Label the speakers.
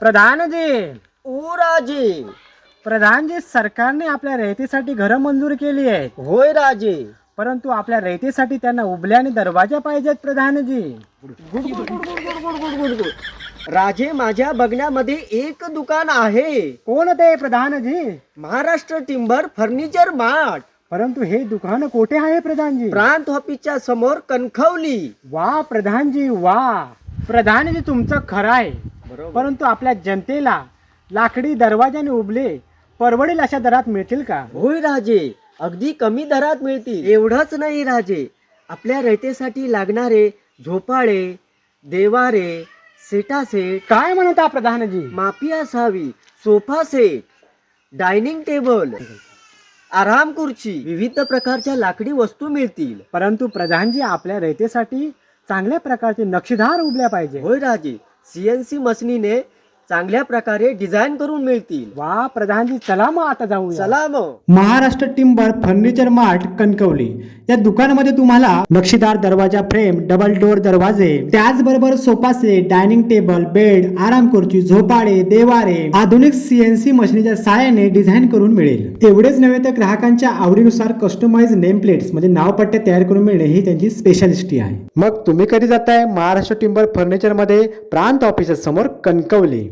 Speaker 1: प्रधानजी
Speaker 2: ओ राजे
Speaker 1: प्रधानजी सरकारने आपल्या रयतेसाठी घरं मंजूर केली आहेत.
Speaker 2: होय राजे.
Speaker 1: परंतु आपल्या रयतेसाठी त्यांना उभल्या आणि दरवाजा पाहिजेत प्रधानजी
Speaker 2: good good good good good good good good good राजे माझ्या बघण्यामध्ये एक दुकान आहे.
Speaker 1: कोण ते Pradhanji
Speaker 2: Maharashtra timber furniture mart.
Speaker 1: परंतु हे दुकान कोठे आहे प्रधानजी
Speaker 2: प्रांत ऑफिसच्या समोर कणखवली.
Speaker 1: वा प्रधानजी वा. प्रधानजी तुमचं खरं आहे. परंतु आपल्या जनतेला लाकडी दरवाजाने उभले परवडेल अशा दरात मिळतील का?
Speaker 2: होय राजे अगदी कमी दरात मिळतील. एवढंच नाही राजे. आपल्या रयतेसाठी लागणारे झोपाळे देवारे सेटा सेट
Speaker 1: काय म्हणता प्रधानजी?
Speaker 2: माफी असावी सोफा सेट डायनिंग टेबल आराम खुर्ची विविध प्रकारच्या लाकडी वस्तू मिळतील.
Speaker 1: परंतु प्रधानजी आपल्या रयतेसाठी चांगल्या प्रकारचे नक्षीदार उभल्या पाहिजे.
Speaker 2: होय राजे. સીએનસી મશીનને चांगल्या प्रकारे डिझाईन करून मिळतील.
Speaker 1: वा प्रधानजी चला मग आता जाऊ
Speaker 2: चला मग.
Speaker 1: Maharashtra timber furniture mart Kankavli. या दुकानामध्ये तुम्हाला नक्षीदार दरवाजा फ्रेम डबल डोअर दरवाजे त्याचबरोबर sofa set dining table bed आराम खुर्ची झोपाळे देवारे आधुनिक सीएनसी मशीनच्या सहाय्याने डिझाईन करून मिळेल. एवढेच नव्हे तर ग्राहकांच्या आवडीनुसार कस्टमाइज नेम प्लेट्स म्हणजे नावपट्टे तयार करून मिळणे ही त्यांची स्पेशालिस्टी आहे. मग तुम्ही कधी जाताय? महाराष्ट्र टिंबर फर्निचरमध्ये प्रांत ऑफिस समोर कणकवली.